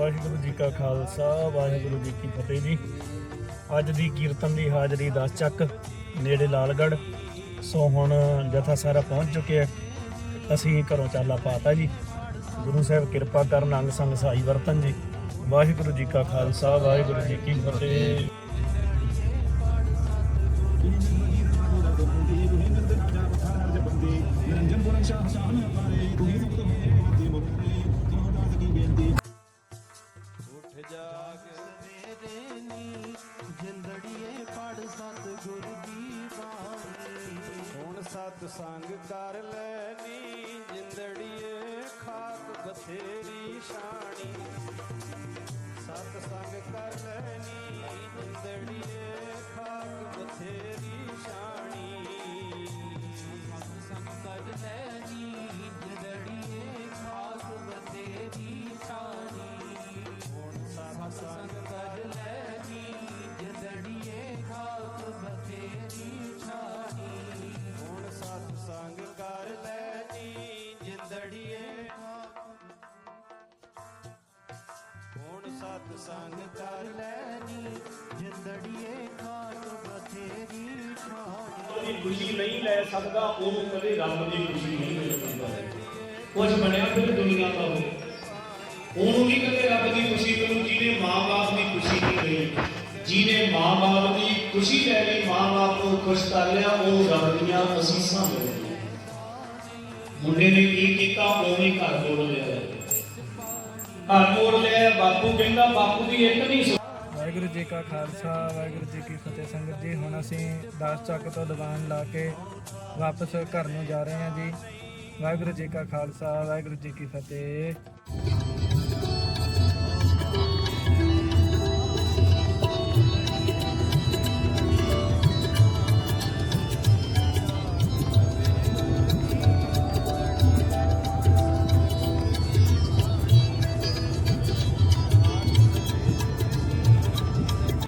ਵਾਹਿਗੁਰੂ ਜੀ ਕਾ ਖਾਲਸਾ, ਵਾਹਿਗੁਰੂ ਜੀ ਕੀ ਫਤਿਹ ਜੀ। ਅੱਜ ਦੀ ਕੀਰਤਨ ਦੀ ਹਾਜ਼ਰੀ 10 ਚੱਕ ਨੇੜੇ ਲਾਲਗੜ੍ਹ। ਸੋ ਹੁਣ ਜਥਾ ਸਾਰਾ ਪਹੁੰਚ ਚੁੱਕਿਆ ਅਸੀਂ ਘਰੋਂ ਚਾਲਾ ਪਾਤਾ ਜੀ। ਗੁਰੂ ਸਾਹਿਬ ਕਿਰਪਾ ਕਰਨ ਅੰਗ ਸੰਗ ਸਾਈ ਵਰਤਨ ਜੀ। ਵਾਹਿਗੁਰੂ ਜੀ ਕਾ ਖਾਲਸਾ, ਵਾਹਿਗੁਰੂ ਜੀ ਕੀ ਫਤਿਹ। ਉੱਠ ਜਿੰਦੜੀਏ ਪੜ ਸਤ ਗੁਰ ਦੀ ਬਾਣੀ ਹੁਣ ਸਤ ਸੰਗ ਕਰ ਲੈਨੀ ਜਿੰਦੜੀਏ ਖਾਕ ਬਥੇਰੀ ਸ਼ਾਣੀ ਸਤ ਸੰਗ ਕਰ ਲੈ ਹੁਣ ਸੰਗ ਕਰ ਲੈਨੀ ਜਿੰਦੜੀਏ ਖਾਕ ਬਥੇਰੀ ਛਾਣੀ ਦੀ ਖੁਸ਼ੀ ਨਹੀਂ ਲੈ ਸਕਦਾ ਉਹਨੂੰ ਕਦੇ ਰੱਬ ਦੀ ਖੁਸ਼ੀ ਨਹੀਂ ਮਿਲ ਸਕਦੀ। ਕੁਝ ਬਣਿਆ ਫਿਰ ਦੁਨੀਆ ਦਾ ਉਹ। ਉਹਨੂੰ ਨਹੀਂ ਕਦੇ ਰੱਬ ਦੀ ਖੁਸ਼ੀ ਮਿਲੂ ਜਿਹਨੇ ਮਾਂ-ਬਾਪ ਦੀ ਖੁਸ਼ੀ ਨਹੀਂ ਲਈ ਜਿਹਨੇ ਮਾਂ-ਬਾਪ ਦੀ ਖੁਸ਼ੀ ਲੈ ਲਈ, ਮਾਂ-ਬਾਪ ਨੂੰ ਖੁਸ਼ ਕਰ ਲਿਆ, ਉਹ ਰੱਬ ਦੀਆਂ ਅਸੀਸਾਂ ਮਿਲਦੀਆਂ ਮੁੰਡੇ ਨੇ ਕੀ ਕੀਤਾ? ਉਵੇਂ ਹੀ ਘਰ ਤੋੜ ਲਿਆ। ਘਰ ਤੋੜ ਲਿਆ ਬਾਪੂ ਕਹਿੰਦਾ ਬਾਪੂ ਦੀ ਇੱਕ ਨਹੀਂ ਸੁਣੀ। ਵਾਹਿਗੁਰੂ ਜੀ ਕਾ ਖਾਲਸਾ, ਵਾਹਿਗੁਰੂ ਜੀ ਕੀ ਫਤਿਹ ਸੰਗਤ ਜੀ। ਹੁਣ ਅਸੀਂ 10 ਚੱਕ ਤੋਂ ਦੀਵਾਨ ਲਾ ਕੇ ਵਾਪਸ ਘਰ ਨੂੰ ਜਾ ਰਹੇ ਹਾਂ ਜੀ। ਵਾਹਿਗੁਰੂ ਜੀ ਕਾ ਖਾਲਸਾ, ਵਾਹਿਗੁਰੂ ਜੀ ਕੀ ਫਤਿਹ।